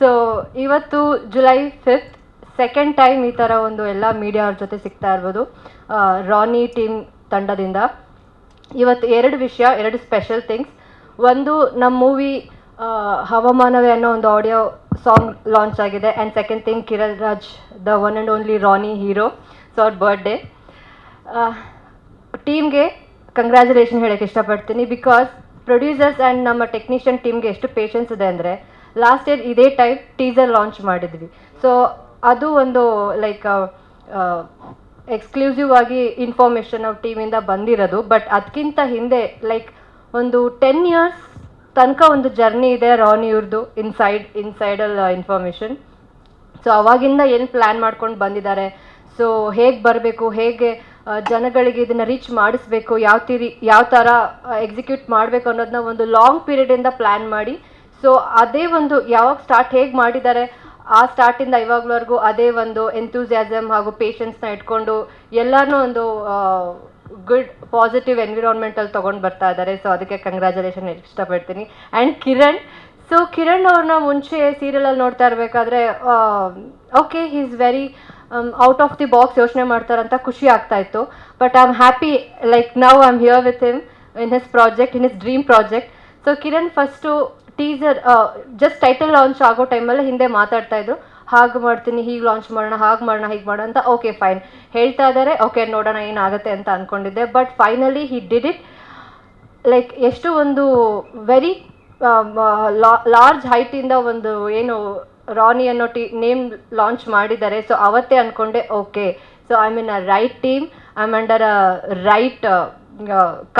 So ಇವತ್ತು July fifth second time ಈ ಥರ ಒಂದು ಎಲ್ಲ ಮೀಡಿಯಾ ಅವ್ರ ಜೊತೆ ಸಿಗ್ತಾ ಇರ್ಬೋದು. ರಾನಿ ಟೀಮ್ ತಂಡದಿಂದ. ಇವತ್ತು ಎರಡು ವಿಷಯ, ಎರಡು ಸ್ಪೆಷಲ್ ಥಿಂಗ್ಸ್ ಒಂದು ನಮ್ಮ ಮೂವಿ ಹವಾಮಾನವೇ ಅನ್ನೋ ಒಂದು ಆಡಿಯೋ ಸಾಂಗ್ ಲಾಂಚ್ ಆಗಿದೆ. And second thing Kiran Raj the one and only Rani hero so ಅವ್ರ ಬರ್ಡೇ ಟೀಮ್ಗೆ ಕಂಗ್ರ್ಯಾಚುಲೇಷನ್ ಹೇಳೋಕ್ಕೆ ಇಷ್ಟಪಡ್ತೀನಿ. ಬಿಕಾಸ್ ಪ್ರೊಡ್ಯೂಸರ್ಸ್ ಆ್ಯಂಡ್ ನಮ್ಮ ಟೆಕ್ನಿಷಿಯನ್ ಟೀಮ್ಗೆ ಎಷ್ಟು ಪೇಷನ್ಸ್ ಇದೆ ಅಂದರೆ ಲಾಸ್ಟ್ ಇಯರ್ ಇದೇ ಟೈಪ್ ಟೀಸರ್ ಲಾಂಚ್ ಮಾಡಿದ್ವಿ. ಸೊ ಅದು ಒಂದು ಲೈಕ್ ಎಕ್ಸ್ಕ್ಲೂಸಿವ್ ಆಗಿ ಇನ್ಫಾರ್ಮೇಷನ್ ಅವ್ರ ಟೀಮಿಂದ ಬಂದಿರೋದು. ಬಟ್ ಅದಕ್ಕಿಂತ ಹಿಂದೆ ಲೈಕ್ ಒಂದು ಟೆನ್ ಇಯರ್ಸ್ ತನಕ ಒಂದು ಜರ್ನಿ ಇದೆ ರಾನ್ ಇವ್ರದ್ದು ಇನ್ಸೈಡ್ ಇನ್ಸೈಡಲ್ ಇನ್ಫಾರ್ಮೇಷನ್ ಸೊ ಅವಾಗಿಂದ ಏನು ಪ್ಲ್ಯಾನ್ ಮಾಡ್ಕೊಂಡು ಬಂದಿದ್ದಾರೆ? ಸೊ ಹೇಗೆ ಬರಬೇಕು? ಹೇಗೆ ಜನಗಳಿಗೆ ಇದನ್ನು ರೀಚ್ ಮಾಡಿಸ್ಬೇಕು? ಯಾವ ತೀರಿ, ಯಾವ ಥರ ಎಕ್ಸಿಕ್ಯೂಟ್ ಮಾಡಬೇಕು ಅನ್ನೋದನ್ನ ಒಂದು ಲಾಂಗ್ ಪೀರಿಯಡಿಂದ ಪ್ಲ್ಯಾನ್ ಮಾಡಿ ಸೊ ಅದೇ ಒಂದು ಯಾವಾಗ ಸ್ಟಾರ್ಟ್ ಹೇಗೆ ಮಾಡಿದ್ದಾರೆ, ಆ ಸ್ಟಾರ್ಟಿಂದ ಇವಾಗ್ಲವರೆಗೂ ಅದೇ ಒಂದು ಎಂಥೂಸಿಯಾಸಮ್ ಹಾಗೂ ಪೇಷನ್ಸ್ನ ಇಟ್ಕೊಂಡು ಎಲ್ಲನೂ ಒಂದು ಗುಡ್ ಪಾಸಿಟಿವ್ ಎನ್ವಿರಾನ್ಮೆಂಟಲ್ಲಿ ತೊಗೊಂಡು ಬರ್ತಾ ಇದ್ದಾರೆ. ಸೊ ಅದಕ್ಕೆ ಕಂಗ್ರ್ಯಾಚುಲೇಷನ್ ಇಷ್ಟಪಡ್ತೀನಿ. ಆ್ಯಂಡ್ ಕಿರಣ್ ಸೊ ಕಿರಣ್ ಅವ್ರನ್ನ ಮುಂಚೆ ಸೀರಿಯಲಲ್ಲಿ ನೋಡ್ತಾ ಇರಬೇಕಾದ್ರೆ okay he is very out of the box ಯೋಚನೆ ಮಾಡ್ತಾರಂತ ಖುಷಿ ಆಗ್ತಾ ಇತ್ತು. But I am happy like now I am here with him in his project in his dream project so Kiran first teaser just title launch ಆಗೋ ಟೈಮಲ್ಲಿ ಹಿಂದೆ ಮಾತಾಡ್ತಾ ಇದ್ರು, ಹಾಗೆ ಮಾಡ್ತೀನಿ, ಹೀಗೆ ಲಾಂಚ್ ಮಾಡೋಣ, ಹಾಗೆ ಮಾಡೋಣ, ಹೀಗೆ ಮಾಡೋಣ ಅಂತ ಓಕೆ ಫೈನ್ ಹೇಳ್ತಾ ಇದ್ದಾರೆ ಓಕೆ ನೋಡೋಣ ಏನಾಗುತ್ತೆ ಅಂತ ಅಂದ್ಕೊಂಡಿದ್ದೆ but finally he did it like ಎಷ್ಟು ಒಂದು ವೆರಿ ಲಾರ್ಜ್ ಹೈಟಿಂದ ಒಂದು ಏನು ರಾನಿ ಅನ್ನೋ ಟಿ ನೇಮ್ ಲಾಂಚ್ ಮಾಡಿದ್ದಾರೆ ಸೊ ಅವತ್ತೇ ಅಂದ್ಕೊಂಡೆ okay so I mean a right team I under a right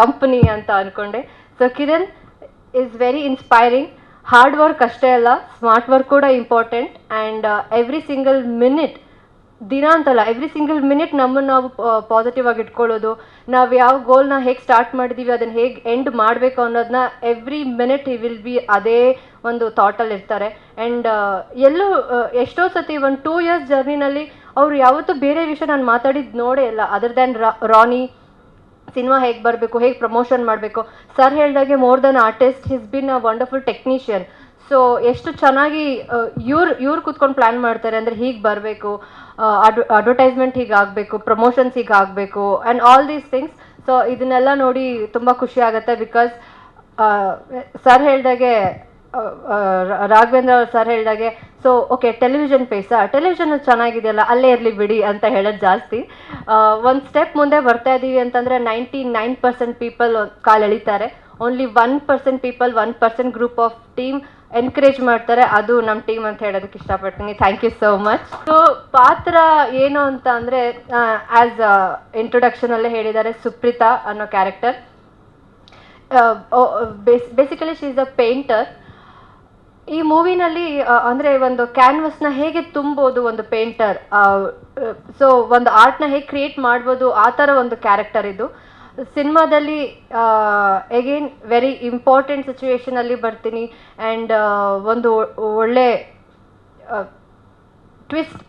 company ಅಂತ ಅಂದ್ಕೊಂಡೆ so Kiran is very inspiring hard work ಅಷ್ಟೇ ಅಲ್ಲ ಸ್ಮಾರ್ಟ್ ವರ್ಕ್ ಕೂಡ important and every single minute ದಿನ ಅಂತಲ್ಲ ಎವ್ರಿ ಸಿಂಗಲ್ ಮಿನಿಟ್ ನಮ್ಮನ್ನು ನಾವು ಪಾಸಿಟಿವ್ ಆಗಿ ಇಟ್ಕೊಳ್ಳೋದು ನಾವು ಯಾವ ಗೋಲ್ನ ಹೇಗೆ ಸ್ಟಾರ್ಟ್ ಮಾಡಿದ್ದೀವಿ ಅದನ್ನು ಹೇಗೆ ಎಂಡ್ ಮಾಡಬೇಕು ಅನ್ನೋದನ್ನ every minute he will be ಅದೇ ಒಂದು ಥಾಟಲ್ಲಿ ಇರ್ತಾರೆ ಆ್ಯಂಡ್ ಎಲ್ಲೂ ಎಷ್ಟೋ ಸತಿ ಒಂದು ಟೂ ಇಯರ್ಸ್ ಜರ್ನಿನಲ್ಲಿ ಅವರು ಯಾವತ್ತೂ ಬೇರೆ ವಿಷಯ ನಾನು ಮಾತಾಡಿದ್ದು ನೋಡೇ ಇಲ್ಲ ಅದರ್ ದ್ಯಾನ್ ರಾನಿ ಸಿನಿಮಾ ಹೇಗೆ ಬರಬೇಕು, ಹೇಗೆ ಪ್ರಮೋಷನ್ ಮಾಡಬೇಕು. ಸರ್ ಹೇಳಿದಾಗೆ more than artist, his been a wonderful technician. So, ಎಷ್ಟು ಚೆನ್ನಾಗಿ ಇವ್ರು ಇವ್ರು ಕೂತ್ಕೊಂಡು ಪ್ಲ್ಯಾನ್ ಮಾಡ್ತಾರೆ ಅಂದರೆ ಹೀಗೆ ಬರಬೇಕು ಅಡ್ ಅಡ್ವರ್ಟೈಸ್ಮೆಂಟ್ ಹೀಗೆ ಆಗಬೇಕು, ಪ್ರಮೋಷನ್ಸ್ ಹೀಗೆ ಆಗಬೇಕು and all these things. So, ಇದನ್ನೆಲ್ಲ ನೋಡಿ ತುಂಬ ಖುಷಿ ಆಗುತ್ತೆ ಬಿಕಾಸ್ ಸರ್ ಹೇಳಿದಾಗೆ ರಾಘವೇಂದ್ರ ಸರ್ ಹೇಳಿದಾಗೆ ಸೊ ಓಕೆ ಟೆಲಿವಿಷನ್ ಪೇಸಾ ಟೆಲಿವಿಷನ್ ಚೆನ್ನಾಗಿದೆಯಲ್ಲ, ಅಲ್ಲೇ ಇರಲಿ ಬಿಡಿ ಅಂತ ಹೇಳೋದು ಜಾಸ್ತಿ. ಒಂದು ಸ್ಟೆಪ್ ಮುಂದೆ ಬರ್ತಾ ಇದ್ದೀವಿ ಅಂತಂದರೆ ನೈಂಟಿ ನೈನ್ ಪರ್ಸೆಂಟ್ ಪೀಪಲ್ ಕಾಲು ಎಳಿತಾರೆ. Only one percent people one percent group of team encourage ಮಾಡ್ತಾರೆ. ಅದು ನಮ್ಮ ಟೀಮ್ ಅಂತ ಹೇಳೋದಕ್ಕೆ ಇಷ್ಟಪಡ್ತೀನಿ. Thank you so much so ಪಾತ್ರ ಏನು ಅಂತ ಅಂದರೆ ಆ್ಯಸ್ ಇಂಟ್ರೊಡಕ್ಷನಲ್ಲೇ ಹೇಳಿದ್ದಾರೆ ಸುಪ್ರೀತಾ ಅನ್ನೋ character basically she is a painter ಈ ಮೂವಿನಲ್ಲಿ ಅಂದರೆ ಒಂದು ಕ್ಯಾನ್ವಸ್ನ ಹೇಗೆ ತುಂಬೋದು ಒಂದು ಪೇಂಟರ್ ಸೊ ಒಂದು ಆರ್ಟ್ನ ಹೇಗೆ ಕ್ರಿಯೇಟ್ ಮಾಡ್ಬೋದು, ಆ ಥರ ಒಂದು ಕ್ಯಾರೆಕ್ಟರ್ ಇದು. ಸಿನಿಮಾದಲ್ಲಿ ಎಗೇನ್ ವೆರಿ ಇಂಪಾರ್ಟೆಂಟ್ ಸಿಚುವೇಶನಲ್ಲಿ ಬರ್ತೀನಿ ಆ್ಯಂಡ್ ಒಂದು ಒಳ್ಳೆ ಟ್ವಿಸ್ಟ್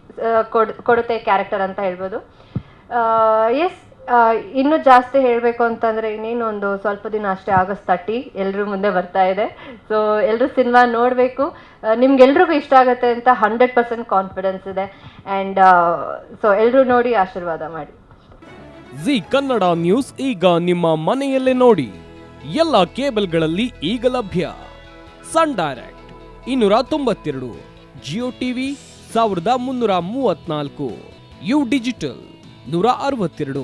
ಕೊಡ್, ಕೊಡುತ್ತೆ ಕ್ಯಾರೆಕ್ಟರ್ ಅಂತ ಹೇಳ್ಬೋದು. ಎಸ್ ಇನ್ನೂ ಜಾಸ್ತಿ ಹೇಳಬೇಕು ಅಂತಂದರೆ ಇನ್ನೇನು ಒಂದು ಸ್ವಲ್ಪ ದಿನ ಅಷ್ಟೇ ಆಗಸ್ಟ್ ತರ್ಟಿ ಎಲ್ಲರೂ ಮುಂದೆ ಬರ್ತಾ ಇದೆ. ಸೊ ಎಲ್ಲರೂ ಸಿನಿಮಾ ನೋಡಬೇಕು. ನಿಮ್ಗೆಲ್ರಿಗೂ ಇಷ್ಟ ಆಗುತ್ತೆ ಅಂತ ಹಂಡ್ರೆಡ್ ಪರ್ಸೆಂಟ್ ಕಾನ್ಫಿಡೆನ್ಸ್ ಇದೆ. ಆ್ಯಂಡ್ ಸೊ ಎಲ್ಲರೂ ನೋಡಿ ಆಶೀರ್ವಾದ ಮಾಡಿ. ಜಿ ಕನ್ನಡ ನ್ಯೂಸ್ ಈಗ ನಿಮ್ಮ ಮನೆಯಲ್ಲೇ ನೋಡಿ. ಎಲ್ಲ ಕೇಬಲ್ಗಳಲ್ಲಿ ಈಗ ಲಭ್ಯ. ಸನ್ ಡೈರೆಕ್ಟ್ ಇನ್ನೂರ ತೊಂಬತ್ತೆರಡು ಜಿಯೋ ಟಿವಿ ಸಾವಿರದ ಮುನ್ನೂರ ಮೂವತ್ನಾಲ್ಕು ಯು ಡಿಜಿಟಲ್ ನೂರ ಅರವತ್ತೆರಡು.